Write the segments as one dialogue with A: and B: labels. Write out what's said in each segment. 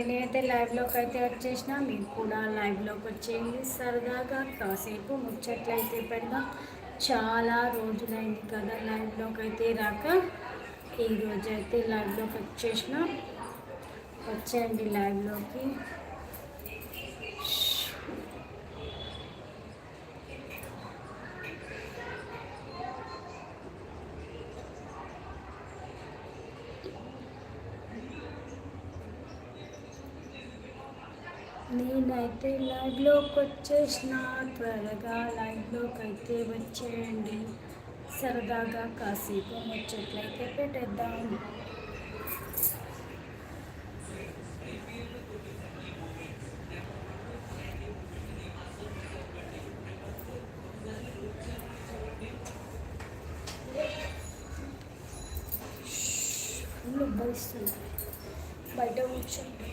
A: నేనైతే లైవ్లోకి అయితే వచ్చేసిన మీకు కూడా లైవ్లోకి వచ్చేయండి. సరదాగా కాసేపు ముచ్చట్లయితే పెడదాం. చాలా రోజులైంది కదా లైవ్లోకి అయితే రాక. ఈరోజు అయితే లైవ్లోకి వచ్చేసిన. వచ్చేయండి లైవ్లోకి అయితే లైవ్లోకి వచ్చేసిన త్వరగా లైవ్లోకి అయితే వచ్చేయండి. సరదాగా కాసేపు ముచ్చట్లయితే పెట్టేద్దాం. బయట కూర్చోండి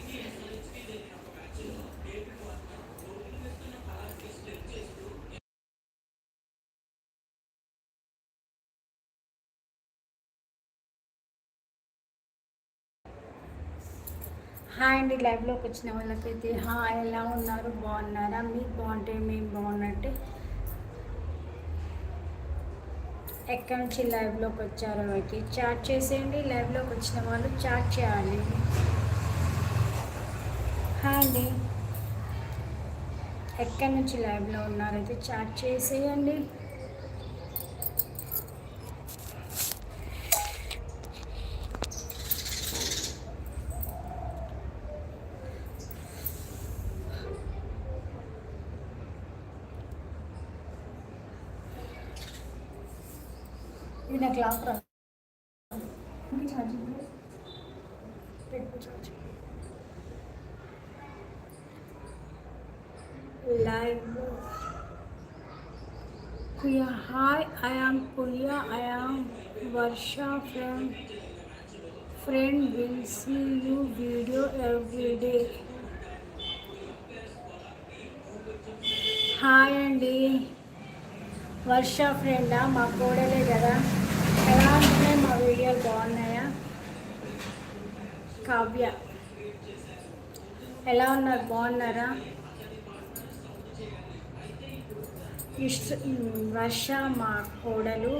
A: హాయ్ అండి లైవ్లోకి వచ్చిన వాళ్ళకైతే. హాయ్ ఎలా ఉన్నారు? బాగున్నారా? మీకు బాగుంటే మేము బాగున్నట్టే. ఎక్కడి నుంచి లైవ్లోకి వచ్చారో అయితే చాట్ చేసేయండి లైవ్లోకి వచ్చిన వాళ్ళు చాట్ చేయాలి. హాయ్ అండి. ఎక్కడి నుంచి లైవ్లో ఉన్నారైతే చాట్ చేసేయండి. ఇది నాకు లాక్ రా Varsha from friend. Will see you video every day. Hi అండి. వర్ష ఫ్రెండా మా కోడలే కదా. ఎలా ఉంటున్నాయి మా వీడియోలు బాగున్నాయా? కావ్య. ఎలా ఉన్నారు? బాగున్నారా? ఇష్ట వర్ష మా కోడలు.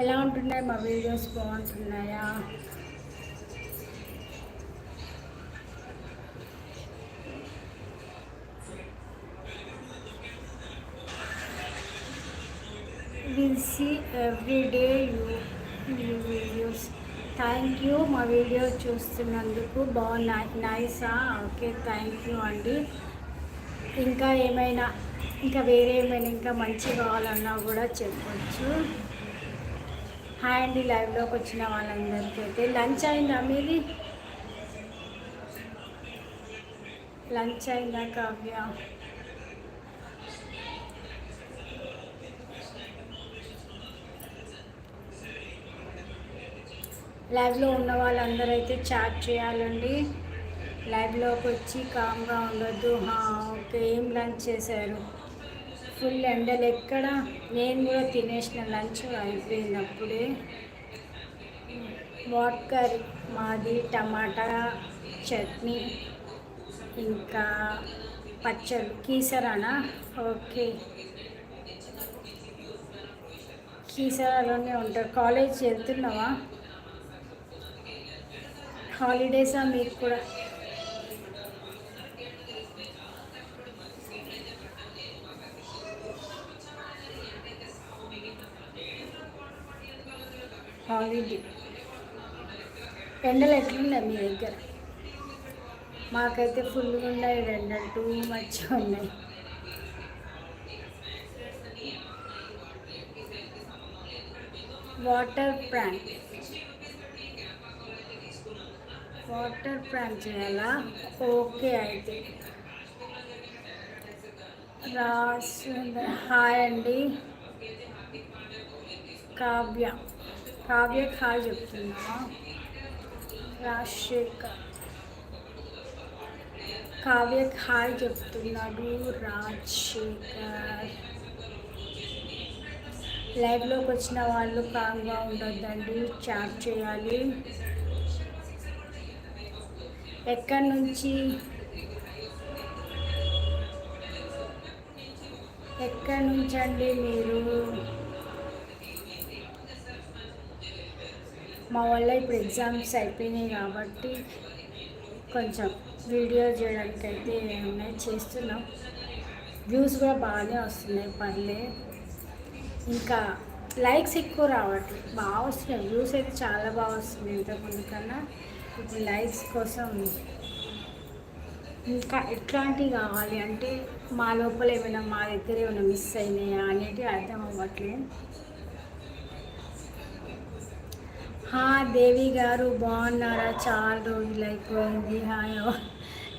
A: ఎలా ఉంటున్నాయి మా videos? బాగుంటున్నాయా? Will see every day you you videos thank you మా వీడియో చూస్తున్నందుకు బాగున్నా నైసా? ఓకే థ్యాంక్ యూ అండి. ఇంకా ఏమైనా ఇంకా వేరే ఏమైనా ఇంకా మంచి కావాలన్నా కూడా చెప్పచ్చు. హాయ్ అండి లైవ్లోకి వచ్చిన వాళ్ళందరికీ అయితే లంచ్ అయిందా మీది? లంచ్ అయిందా కావ్య? లైవ్లో ఉన్న వాళ్ళందరూ అయితే చాట్ చేయాలండి లైవ్లోకి వచ్చి కామ్గా ఉండొద్దు. ఓకే ఏం లంచ్ చేశారు? ఫుల్ ఎండలు. ఎక్కడ? నేను కూడా తినేసిన లంచ్ అయిపోయింది అప్పుడే. మాది టమాటా చట్నీ ఇంకా పచ్చడి కీసరానా? ఓకే. కీసరాలోనే ఉంటారు. కాలేజ్ వెళ్తున్నావా? హాలిడేసా మీకు కూడా? హాలిడే ఎండలు ఎట్లున్నాయి మీ దగ్గర? మాకైతే ఫుల్గా ఉన్నాయి ఎండలు టూ మచ్ ఉన్నాయి. వాటర్ ప్రాంక్ వాటర్ ప్రాంక్ చేయాలా? ఓకే అయితే. రాసు హాయ్ అండి. కావ్య. కావ్య హాయ్ చెప్తున్నా రాజశేఖర్ కావ్య హాయ్ చెప్తున్నాడు రాజశేఖర్ లైవ్లోకి వచ్చిన వాళ్ళు కామ్గా ఉండొద్దండి చాట్ చేయాలి. ఎక్కడి నుంచి? ఎక్కడి నుంచి అండి మీరు? మా వల్ల ఇప్పుడు ఎగ్జామ్స్ అయిపోయినాయి కాబట్టి కొంచెం వీడియో చేయడానికి అయితే ఉన్నాయి చేస్తున్నాం. వ్యూస్ కూడా బాగానే వస్తున్నాయి పర్లే ఇంకా లైక్స్ ఎక్కువ రావట్లేదు బాగా వస్తున్నాయి. వ్యూస్ అయితే చాలా బాగా వస్తున్నాయి ఇంతకుముందు కన్నా. ఇప్పుడు లైక్స్ కోసం ఇంకా ఎట్లాంటివి కావాలి అంటే మా లోపల ఏమైనా మా దగ్గర ఏమైనా మిస్ అయినాయా అనేటివి అర్థం అవ్వట్లేదు హా దేవి గారు బాగున్నారా? చాలా రోజులు అయిపోయింది. హాయ్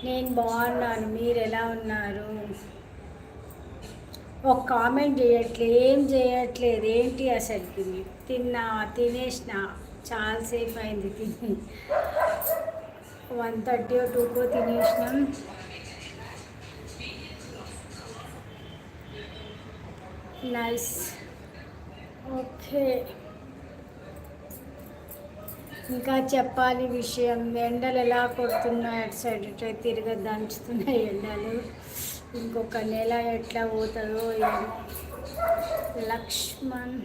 A: నేను బాగున్నాను. మీరు ఎలా ఉన్నారు? ఒక కామెంట్ చేయట్లేదు ఏం చేయట్లేదు. ఏంటి అసలుకి తిన్నా తినేసిన. చాలాసేపు అయింది తిని. వన్ థర్టీ టూకో తినేసినాం. నైస్. ఓకే. ఇంకా చెప్పాలి విషయం. ఎండలు ఎలా కొడుతున్నాయి? అటు సైడ్ ఇటు తిరిగి దంచుతున్నాయి ఎండలు. ఇంకొక నెల ఎట్లా పోతుందో లక్ష్మణ్.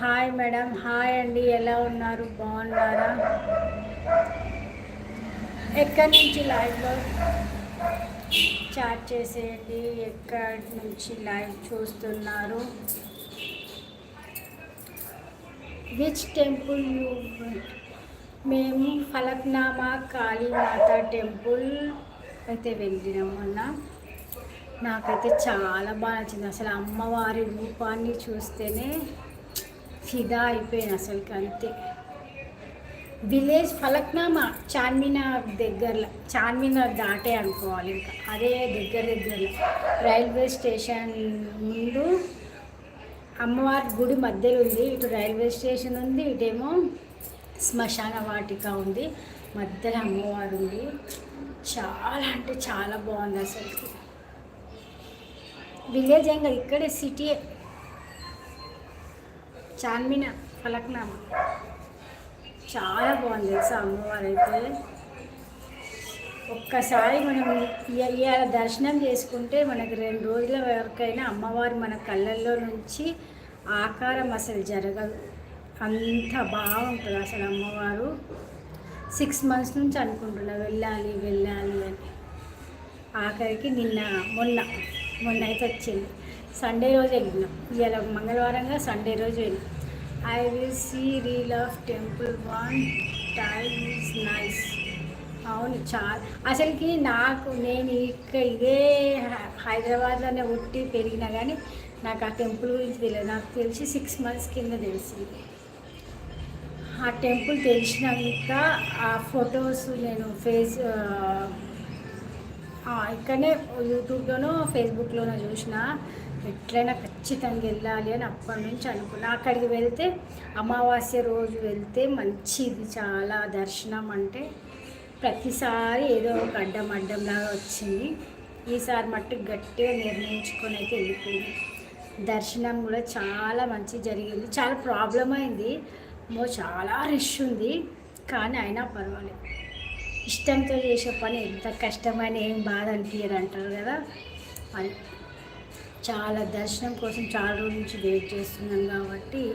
A: Hi madam. హాయ్ అండి. ఎలా ఉన్నారు? బాగున్నారా? ఎక్కడి నుంచి లైవ్లో చాట్ చేసేయండి. ఎక్కడి నుంచి లైవ్ చూస్తున్నారు? విచ్ టెంపుల్ యూ మేము ఫలక్నామా కాళీమాత టెంపుల్ అయితే వెళ్ళినాం మొన్న నాకైతే చాలా బాగా నచ్చింది. అసలు అమ్మవారి రూపాన్ని చూస్తేనే ఫిదా అయిపోయింది అసలుకి అంతే. విలేజ్ ఫలక్నామా చార్మినార్ దగ్గరలో చార్మినార్ దాటే అనుకోవాలి ఇంకా. అదే దగ్గర దగ్గరలో. రైల్వే స్టేషన్ ముందు అమ్మవారి గుడి మధ్యలో ఉంది. ఇటు రైల్వే స్టేషన్ ఉంది. ఇటేమో శ్మశాన వాటిక ఉంది. మధ్యలో అమ్మవారు ఉంది. చాలా అంటే చాలా బాగుంది అసలు. విలేజ్ ఏం కాదు ఇక్కడే సిటీ చార్మినా ఫలక్నామా చాలా బాగుంది తెలుసా అమ్మవారు అయితే? ఒక్కసారి మనం ఇవాళ దర్శనం చేసుకుంటే మనకు రెండు రోజుల వరకైనా అమ్మవారు మన కళ్ళల్లో నుంచి ఆకారం అసలు జరగదు. అంత బాగుంటుంది అసలు అమ్మవారు. సిక్స్ మంత్స్ నుంచి అనుకుంటున్నా వెళ్ళాలి వెళ్ళాలి అని. ఆఖరికి నిన్న మొన్న మొన్న అయితే వచ్చింది. సండే రోజు వెళ్ళినాం. ఇవాళ మంగళవారంగా సండే రోజు వెళ్ళినాం. I will see reel of temple one time is nice అవును చాలా. అసలుకి నాకు నేను ఇక్కడ ఇదే హైదరాబాద్లోనే ఉట్టి పెరిగినా కానీ నాకు ఆ టెంపుల్ గురించి తెలియదు. నాకు తెలిసి సిక్స్ మంత్స్ కింద తెలిసింది. ఆ టెంపుల్ తెలిసినాక ఆ ఫొటోస్ నేను ఫేస్ ఇక్కడనే యూట్యూబ్లోనో ఫేస్బుక్లోనో చూసిన ఎట్లయినా ఖచ్చితంగా వెళ్ళాలి అని అప్పటి నుంచి అనుకున్నా. అక్కడికి వెళ్తే అమావాస్య రోజు వెళ్తే మంచిది చాలా దర్శనం అంటే ప్రతిసారి ఏదో ఒక అడ్డం అడ్డంలాగా వచ్చింది. ఈసారి మట్టు గట్టిగా నిర్ణయించుకొని అయితే వెళ్ళిపోయింది. దర్శనం కూడా చాలా మంచి జరిగింది. చాలా ప్రాబ్లం అయింది. మో చాలా రష్ ఉంది. కానీ అయినా పర్వాలేదు. ఇష్టంతో చేసే పని ఎంత కష్టమైన ఏం బాధ అనిపించదు అంటారు కదా. అది చాలా దర్శనం కోసం చాలా రోజుల నుంచి వెయిట్ చేస్తున్నాను కాబట్టి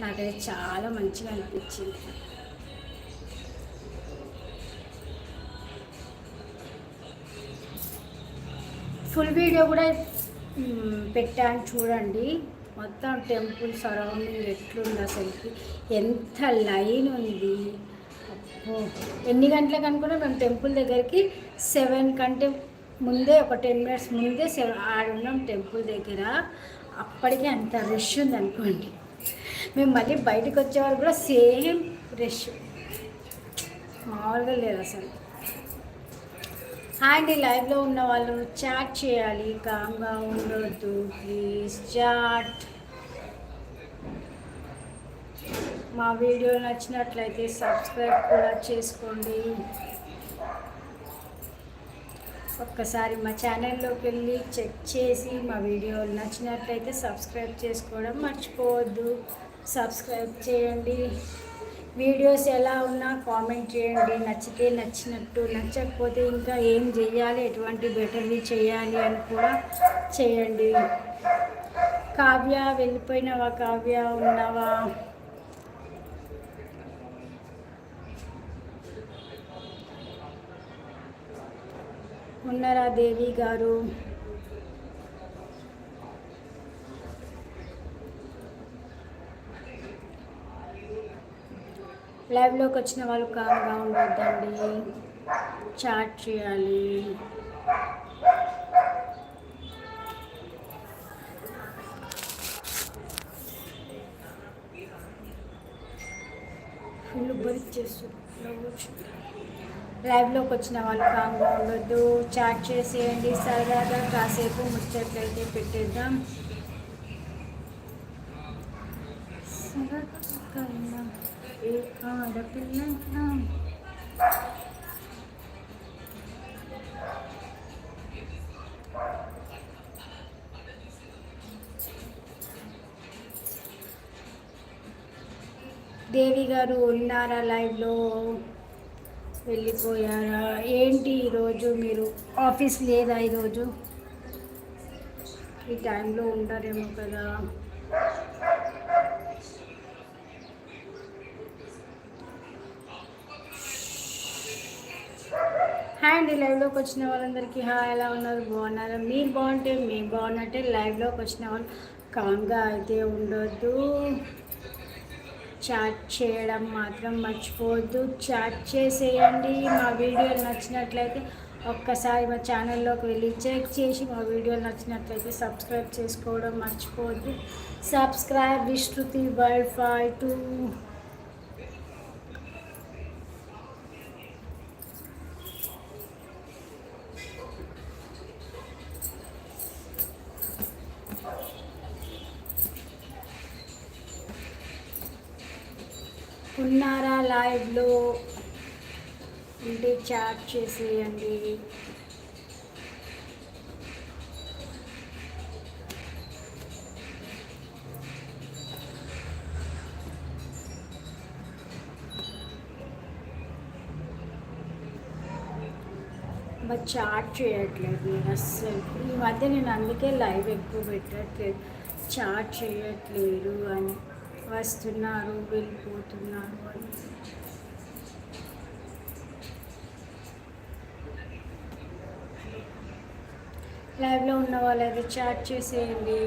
A: నాకైతే చాలా మంచిగా అనిపించింది. ఫుల్ వీడియో కూడా పెట్టాను చూడండి. మొత్తం టెంపుల్ సరౌండింగ్ ఎట్లుంది అసలుకి? ఎంత లైన్ ఉంది. ఎన్ని గంటలకు అనుకున్నా మేము టెంపుల్ దగ్గరికి సెవెన్ కంటే ముందే ఒక టెన్ మినిట్స్ ముందే సెవెన్ ఆడున్నాం టెంపుల్ దగ్గర. అప్పటికే అంత రష్ ఉంది అనుకోండి. మేము మళ్ళీ బయటకు వచ్చేవారు కూడా సేమ్ రష్ మామూలుగా లేదు అసలు. అండ్ లైవ్లో ఉన్న వాళ్ళు చాట్ చేయాలి. కామ్గా ఉండొద్దు. ప్లీజ్ చాట్ మా వీడియో నచ్చినట్లయితే సబ్స్క్రైబ్ కూడా చేసుకోండి. ఒక్కసారి మా ఛానల్లోకి వెళ్ళి చెక్ చేసి మా వీడియో నచ్చినట్లయితే సబ్స్క్రైబ్ చేసుకోవడం మర్చిపోవద్దు. సబ్స్క్రైబ్ చేయండి. వీడియోస్ ఎలా ఉన్నా కామెంట్ చేయండి. నచ్చితే నచ్చినట్టు నచ్చకపోతే ఇంకా ఏం చేయాలి ఎటువంటి బెటర్వి చేయాలి అని కూడా చేయండి. కావ్య వెళ్ళిపోయినవా? కావ్య ఉన్నావా? ఉన్నారా దేవి గారు? లైవ్లోకి వచ్చిన వాళ్ళు కామ్గా ఉండొద్దండి చాట్ చేయాలి. ఫుల్ బరిక్ చేస్తున్నారు లైవ్లోకి వచ్చిన వాళ్ళు కామ్గా ఉండొద్దు చాట్ చేసేయండి సరదాగా కాసేపు ముచ్చట్లయితే పెట్టేద్దాం. సరదాగా ఏ ఆడపిల్ల దేవి గారు ఉన్నారా లైవ్లో? వెళ్ళిపోయారా? ఏంటి ఈరోజు మీరు? ఆఫీస్ లేదా ఈరోజు? ఈ టైంలో ఉంటారేమో కదా. హాయ్ అండి లైవ్లోకి వచ్చిన వాళ్ళందరికీ హాయ్ ఎలా ఉన్నారు? బాగున్నారు? మీరు బాగుంటే మేము బాగున్నట్టే లైవ్లోకి వచ్చిన వాళ్ళు. కామ్గా అయితే ఉండొద్దు. చాట్ చేయడం మాత్రం మర్చిపోవద్దు. చాట్ చేసేయండి. మా వీడియోలు నచ్చినట్లయితే ఒక్కసారి మా ఛానల్లోకి వెళ్ళి చెక్ చేసి మా వీడియోలు నచ్చినట్లయితే సబ్స్క్రైబ్ చేసుకోవడం మర్చిపోవద్దు. సబ్స్క్రైబ్ విస్తృతి వైఫై ఫైవ్ టూ ఉన్నారా ఉంటే చాట్ చేసేయండి. బట్ చాట్ చేయట్లేదు అస్సలు. ఈ మధ్య నేను అందుకే లైవ్ ఎక్కువ పెట్టట్లేదు. చాట్ చేయట్లేదు అని. వస్తున్నారు వెళ్ళిపోతున్నారు. అని లైవ్లో ఉన్న వాళ్ళైతే చాట్ చేసేయండి.